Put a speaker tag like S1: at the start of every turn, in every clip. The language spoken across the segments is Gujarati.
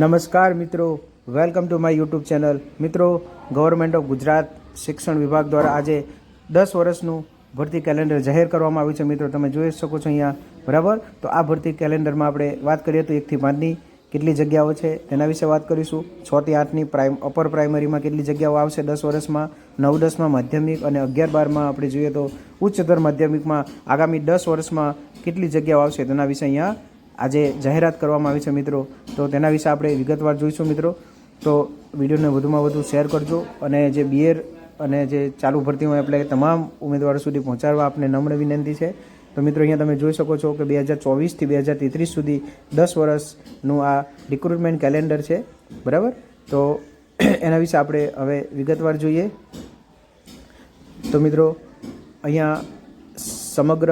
S1: નમસ્કાર મિત્રો. Welcome to my YouTube channel મિત્રો ગવર્મેન્ટ ઓફ ગુજરાત શિક્ષણ વિભાગ દ્વારા આજે દસ વર્ષનું ભરતી કેલેન્ડર જાહેર કરવામાં આવ્યું છે. મિત્રો, તમે જોઈ શકો છો અહીંયા. બરાબર? તો આ ભરતી કેલેન્ડરમાં આપણે વાત કરીએ તો એકથી પાંચની કેટલી જગ્યાઓ છે, તેના વિશે વાત કરીશું. છથી આઠની પ્રાઇમ, અપર પ્રાઇમરીમાં કેટલી જગ્યાઓ આવશે, દસ વર્ષમાં, નવ દસમાં માધ્યમિક અને અગિયાર બારમાં આપણે જોઈએ તો ઉચ્ચતર માધ્યમિકમાં આગામી દસ વર્ષમાં કેટલી જગ્યાઓ આવશે તેના વિશે અહીંયા આજે જાહેરાત કરવામાં આવી છે મિત્રો, તો તેના વિશે આપણે વિગતવાર જોઈશું મિત્રો. તો વિડીયોને વધુમાં વધુ શેર કરજો અને જે બીએર અને જે ચાલુ ભરતી હોય એટલે તમામ ઉમેદવારો સુધી પહોંચાડવા આપને નમ્ર વિનંતી છે. તો મિત્રો, અહીંયા તમે જોઈ શકો છો કે બે હજાર ચોવીસથી બે હજાર તેત્રીસ સુધી દસ વર્ષનું આ રિક્રુટમેન્ટ કેલેન્ડર છે. બરાબર? તો એના વિશે આપણે હવે વિગતવાર જોઈએ. તો મિત્રો, અહીંયા સમગ્ર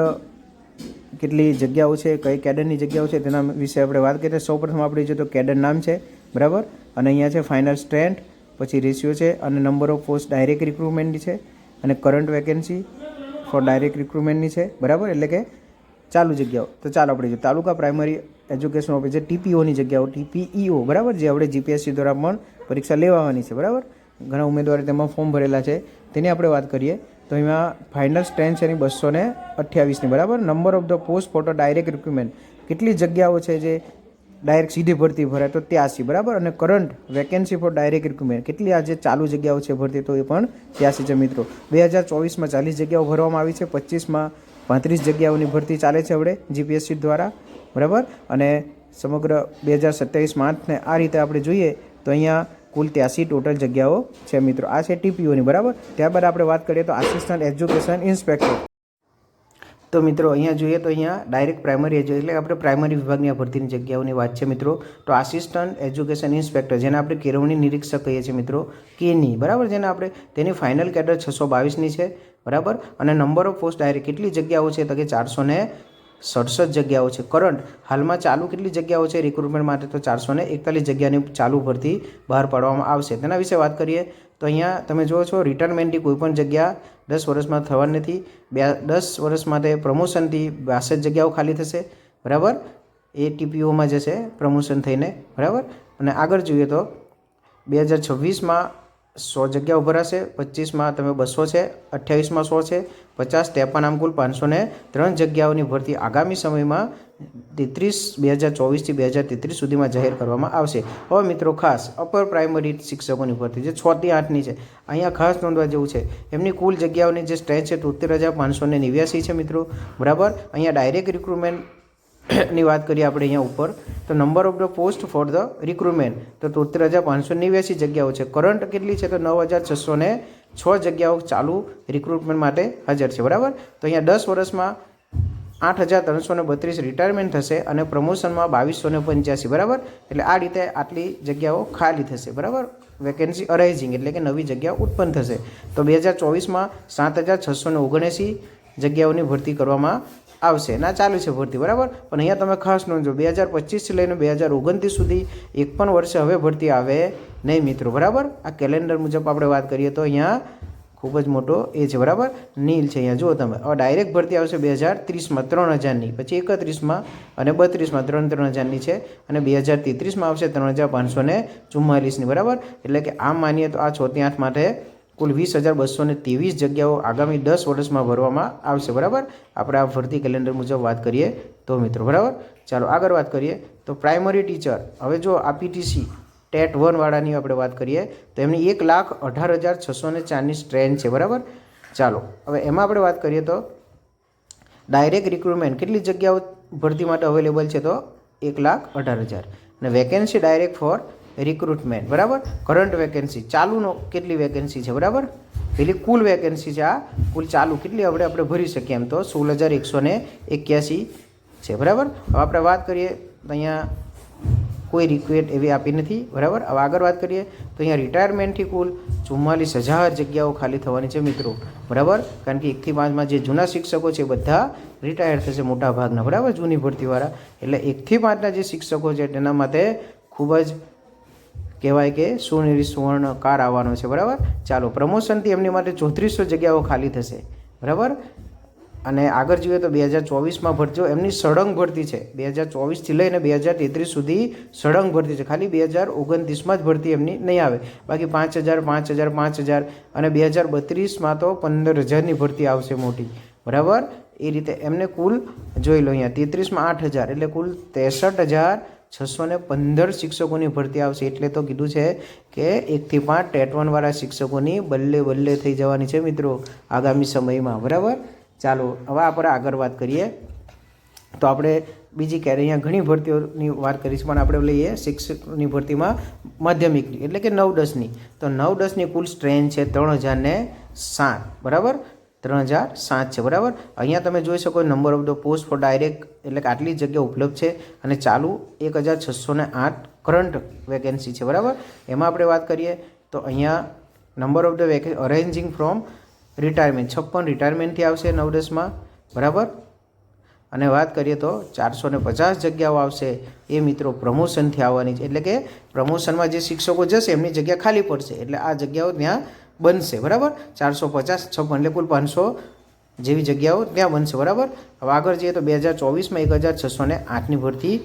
S1: કેટલી જગ્યાઓ છે, કઈ કેડરની જગ્યાઓ છે, તેના વિશે આપણે વાત કરીએ. સૌપ્રથમ આપણે જોઈએ તો કેડર નામ છે, બરાબર? અને અહીંયા છે ફાઇનલ સ્ટ્રેન્થ પછી રેશિયો છે અને નંબર ઓફ પોસ્ટ ડાયરેક્ટ રિક્રુટમેન્ટની છે, અને કરંટ વેકેન્સી ફોર ડાયરેક્ટ રિક્રુટમેન્ટની છે, બરાબર? એટલે કે ચાલુ જગ્યાઓ. તો ચાલો આપણે જોઈએ. તાલુકા પ્રાઇમરી એજ્યુકેશન ઓફિસર ટીપીઓની જગ્યાઓ ટીપીઈઓ બરાબર? જે આપણે જીપીએસસી દ્વારા પણ પરીક્ષા લેવાની છે, બરાબર? ઘણા ઉમેદવારે તેમાં ફોર્મ ભરેલા છે. તેની આપણે વાત કરીએ. તો એમાં ફાઇનલ સ્ટ્રેન્થ છે એની બસો ને અઠ્યાવીસની, બરાબર? Number of the post photo direct recruitment કેટલી જગ્યાઓ છે જે ડાયરેક્ટ સીધી ભરતી ભરાય તો ત્યાંસી, બરાબર? અને current vacancy for direct recruitment કેટલી આજે ચાલુ જગ્યાઓ છે ભરતી તો એ પણ ત્યાંસી છે, મિત્રો. બે હજાર ચોવીસમાં ચાલીસ જગ્યાઓ ભરવામાં આવી છે, પચીસમાં પાંત્રીસ જગ્યાઓની ભરતી ચાલે છે આપણે જીપીએસસી દ્વારા, બરાબર? અને સમગ્ર બે હજાર સત્યાવીસમાં આઠને આ રીતે આપણે જોઈએ તો અહીંયા કુલ ત્યાસી ટોટલ જગ્યાઓ છે મિત્રો. આ છે ટીપીઓની, બરાબર? ત્યારબાદ આપણે વાત કરીએ તો આસિસ્ટન્ટ એજ્યુકેશન ઇન્સ્પેક્ટર. તો મિત્રો, અહીંયા જોઈએ તો અહીંયા ડાયરેક્ટ પ્રાઇમરી એટલે આપણે પ્રાઇમરી વિભાગની આ ભરતીની જગ્યાઓની વાત છે મિત્રો. તો આસિસ્ટન્ટ એજ્યુકેશન ઇન્સ્પેક્ટર, જેને આપણે કેળવણી નિરીક્ષક કહીએ છીએ મિત્રો, કેની, બરાબર? જેને આપણે તેની ફાઇનલ કેડર છસો બાવીસની છે, બરાબર? અને નંબર ઓફ પોસ્ટ ડાયરેક્ટ, કેટલી જગ્યાઓ છે? તો કે ચારસો ને સડસઠ જગ્યાઓ છે. કરંટ હાલમાં ચાલુ કેટલી જગ્યાઓ છે? રિક્રુટમેન્ટ માટે તો ચારસો ને એકતાલીસ જગ્યાની ચાલુ ભરતી બહાર પાડવામાં આવશે. તેના વિશે વાત કરીએ તો અહીંયા તમે જુઓ છો રિટાયરમેન્ટની કોઈપણ જગ્યા દસ વર્ષમાં થવાની નથી. બે, દસ વર્ષ માટે પ્રમોશનથી બાસઠ જગ્યાઓ ખાલી થશે. બરાબર? એ ટીપીઓમાં જશે પ્રમોશન થઈને. બરાબર? અને આગળ જોઈએ તો બે હજાર છવ્વીસમાં સો જગ્યાઓ ભરાશે પચીસમાં તમે બસો છે, અઠ્યાવીસમાં સો છે, પચાસ ત્રેપન આમ કુલ પાંચસો ને ત્રણ જગ્યાઓની ભરતી આગામી સમયમાં તેત્રીસ બે હજાર ચોવીસથી બે હજાર તેત્રીસ સુધીમાં જાહેર કરવામાં આવશે. હવે મિત્રો ખાસ અપર પ્રાઇમરી શિક્ષકોની ભરતી જે છથી આઠની છે, અહીંયા ખાસ નોંધવા જેવું છે, એમની કુલ જગ્યાઓની જે સ્ટ્રેન્થ છે, તોતેર હજાર પાંચસો ને નેવ્યાસી છે મિત્રો, બરાબર? અહીંયા ડાયરેક્ટ રિક્રુટમેન્ટ ની વાત કરીએ આપણે અહીંયા ઉપર, તો number of the post for the recruitment તો તોતેર હજાર પાંચસો નેવ્યાસી જગ્યાઓ છે. કરંટ કેટલી છે? તો નવ હજાર છસો ને છ જગ્યાઓ ચાલુ રિક્રુટમેન્ટ માટે હાજર છે. બરાબર? તો અહીંયા દસ વર્ષમાં આઠ હજાર ત્રણસો ને બત્રીસ રિટાયરમેન્ટ થશે અને પ્રમોશનમાં બાવીસો ને પંચ્યાસી. બરાબર? એટલે આ રીતે આટલી જગ્યાઓ ખાલી થશે. બરાબર? વેકેન્સી અરાઇઝિંગ એટલે કે નવી જગ્યા ઉત્પન્ન થશે. તો બે હજાર ચોવીસમાં સાત હજાર છસો ને ઓગણએંસી જગ્યાઓની ભરતી કરવામાં આવશે. ના, ચાલુ છે ભરતી, બરાબર? પણ અહીંયા તમે ખાસ નોંધજો, બે હજાર પચીસથી લઈને બે હજાર ઓગણત્રીસ સુધી એક પણ વર્ષે હવે ભરતી આવે નહીં મિત્રો, બરાબર? આ કેલેન્ડર મુજબ આપણે વાત કરીએ તો અહીંયા ખૂબ જ મોટો એ છે, બરાબર? નીલ છે અહીંયા, જુઓ તમે. હવે ડાયરેક્ટ ભરતી આવશે બે હજાર ત્રીસમાં ત્રણ હજારની, પછી એકત્રીસમાં અને બત્રીસમાં ત્રણ ત્રણ હજારની છે, અને બે હજાર તેત્રીસમાં આવશે ત્રણ હજાર પાંચસો ને ચુમ્માલીસની, બરાબર? એટલે કે આમ માનીએ તો આ છોથી આઠ માટે કુલ વીસ હજાર બસો ને ત્રેવીસ જગ્યાઓ આગામી દસ વર્ષમાં ભરવામાં આવશે, બરાબર? આપણે આ ભરતી કેલેન્ડર મુજબ વાત કરીએ તો મિત્રો, બરાબર? ચાલો, આગળ વાત કરીએ તો પ્રાઇમરી ટીચર, હવે જો આ પીટીસી ટેટ વનવાળાની આપણે વાત કરીએ તો એમની એક લાખ અઢાર હજાર છસો ને ચારની સ્ટ્રેન છે, બરાબર? ચાલો, હવે એમાં આપણે વાત કરીએ તો ડાયરેક્ટ રિક્રુટમેન્ટ કેટલી જગ્યાઓ ભરતી માટે અવેલેબલ છે તો? એક લાખ અઢાર હજાર. અને વેકેન્સી ડાયરેક્ટ ફોર રિક્રુટમેન્ટ બરાબર? કરંટ વેકેન્સી ચાલુનો કેટલી વેકેન્સી છે, બરાબર? પેલી કુલ વેકેન્સી છે આ. કુલ ચાલુ કેટલી આપણે આપણે ભરી શકીએ એમ તો. સોળ હજાર એકસો ને એક્યાસી છે, બરાબર? હવે આપણે વાત કરીએ, તો અહીંયા કોઈ રિક્વેટ એવી આપી નથી, બરાબર? હવે આગળ વાત કરીએ, તો અહીંયા રિટાયરમેન્ટથી કુલ ચુમ્માલીસ હજાર જગ્યાઓ ખાલી થવાની છે મિત્રો, બરાબર? કારણ કે એકથી પાંચમાં જે જૂના શિક્ષકો છે બધા રિટાયર થશે મોટા ભાગના બરાબર? જૂની ભરતીવાળા. એટલે એકથી પાંચના જે શિક્ષકો છે, તેના માટે ખૂબ જ કહેવાય કે સુનિરી સુવર્ણ કાર આવવાનો છે, બરાબર? ચાલો, પ્રમોશનથી એમની માટે ચોત્રીસો જગ્યાઓ ખાલી થશે, બરાબર? અને આગળ જોઈએ તો બે હજાર ચોવીસમાં ભરતીઓ એમની સળંગ ભરતી છે. બે હજાર ચોવીસથી લઈને બે હજાર તેત્રીસ સુધી સળંગ ભરતી છે. ખાલી બે હજાર ઓગણત્રીસમાં જ ભરતી એમની નહીં આવે. બાકી પાંચ હજાર પાંચ હજાર પાંચ હજાર અને બે હજાર બત્રીસમાં તો પંદર હજારની ભરતી આવશે મોટી, બરાબર? એ રીતે એમને કુલ જોઈ લો અહીંયા, તેત્રીસમાં આઠ હજાર, એટલે કુલ ત્રેસઠ હજાર છસો ને પંદર શિક્ષકોની ભરતી આવશે. એટલે તો કીધું છે કે એકથી પાંચ ટેટ વનવાળા શિક્ષકોની બલ્લે બલ્લે થઈ જવાની છે મિત્રો આગામી સમયમાં. બરાબર? ચાલો, હવે આપણે આગળ વાત કરીએ. તો આપણે બીજી ક્યારે અહીંયા ઘણી ભરતીઓની વાત કરીશું, પણ આપણે લઈએ શિક્ષકની ભરતીમાં માધ્યમિકની, એટલે કે નવ દસની તો નવ દસની કુલ સ્ટ્રેન્થ છે ત્રણ હજાર ને સાત બરાબર? ત્રણ હજાર સાત છે, બરાબર? અહીંયા તમે જોઈ શકો number of the post for direct એટલે કે આટલી જગ્યા ઉપલબ્ધ છે અને ચાલુ એક હજાર છસો ને આઠ કરંટ વેકેન્સી છે, બરાબર? એમાં આપણે વાત કરીએ તો અહીંયા નંબર ઓફ ધ વેકે અરેન્જિંગ ફ્રોમ રિટાયરમેન્ટ છપ્પન રિટાયરમેન્ટથી આવશે નવ દસમાં બરાબર? અને વાત કરીએ તો ચારસો ને પચાસ જગ્યાઓ આવશે. એ મિત્રો પ્રમોશનથી આવવાની છે. એટલે કે પ્રમોશનમાં જે શિક્ષકો જશે એમની જગ્યા ખાલી પડશે. એટલે આ જગ્યાઓ ત્યાં બનશે, બરાબર? ચારસો પચાસ છપ્પન એટલે કુલ પાંચસો જેવી જગ્યાઓ ત્યાં બનશે, બરાબર? હવે આગળ જઈએ તો બે હજાર ચોવીસમાં એક હજાર છસો ને આઠની ભરતી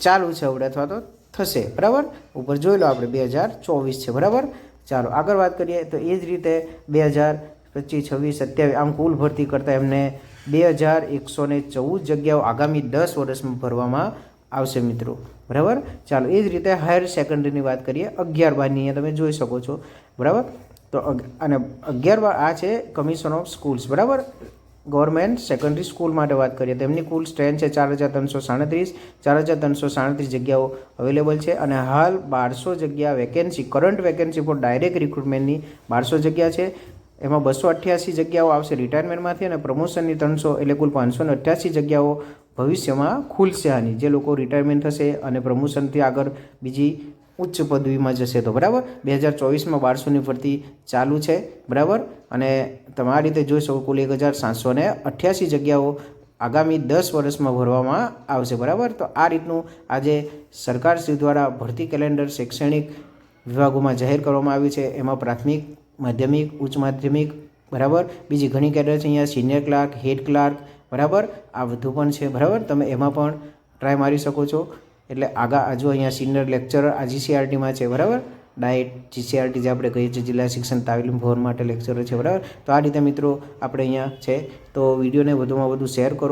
S1: ચાલુ છે હવે, અથવા તો થશે, બરાબર? ઉપર જોઈ લો આપણે બે હજાર ચોવીસ છે, બરાબર? ચાલો, આગળ વાત કરીએ તો એ જ રીતે બે હજાર પચીસ, છવ્વીસ, સત્યાવીસ, આમ કુલ ભરતી કરતાં એમને બે હજાર એકસો ને ચૌદ જગ્યાઓ આગામી દસ વર્ષમાં ભરવામાં આવશે મિત્રો, બરાબર? ચાલો, એ જ રીતે હાયર સેકન્ડરીની વાત કરીએ, અગિયાર બારની તમે જોઈ શકો છો, બરાબર? તો અને અગિયાર આ છે કમિશન ઓફ સ્કૂલ્સ બરાબર? ગવર્મેન્ટ સેકન્ડરી સ્કૂલ માટે વાત કરીએ, તો એમની કુલ સ્ટ્રેન્થ છે ચાર હજાર ત્રણસો સાડત્રીસ. ચાર હજાર ત્રણસો સાડત્રીસ જગ્યાઓ અવેલેબલ છે અને હાલ બારસો જગ્યા vacancy current vacancy for direct રિક્રુટમેન્ટની બારસો જગ્યા છે. એમાં બસો અઠ્યાસી જગ્યાઓ આવશે રિટાયરમેન્ટમાંથી અને પ્રમોશનની ત્રણસો, એટલે કુલ પાંચસો ને અઠ્યાસી જગ્યાઓ ભવિષ્યમાં ખુલશે આની. જે લોકો રિટાયરમેન્ટ થશે અને પ્રમોશનથી આગળ બીજી ઉચ્ચ પદવીમાં જશે. તો બરાબર? બે હજાર ચોવીસમાં બારસોની ભરતી ચાલુ છે. બરાબર? અને તમે આ રીતે જોઈ શકો, કુલ એક હજાર સાતસો ને અઠ્યાસી જગ્યાઓ આગામી દસ વર્ષમાં ભરવામાં આવશે. બરાબર? તો આ રીતનું આજે સરકારશ્રી દ્વારા ભરતી કેલેન્ડર શૈક્ષણિક વિભાગોમાં જાહેર કરવામાં આવ્યું છે. એમાં પ્રાથમિક, માધ્યમિક, ઉચ્ચ માધ્યમિક, બરાબર? બીજી ઘણી કેડર છે અહીંયા, સિનિયર ક્લાર્ક, હેડ ક્લાર્ક, બરાબર? આ બધું પણ છે. બરાબર? તમે એમાં પણ ટ્રાય મારી શકો છો. એટલે આગા હજુ અહીંયા સિનિયર લેક્ચરર આ જીસીઆરટીમાં છે, બરાબર? ડાયટ જીસીઆરટી જે આપણે કહીએ છીએ, જિલ્લા શિક્ષણ, તાલીમ, ભવન માટે લેક્ચરર છે, બરાબર? તો આ રીતે મિત્રો આપણે અહીંયા છે. તો વિડીયોને વધુમાં વધુ શેર કરો.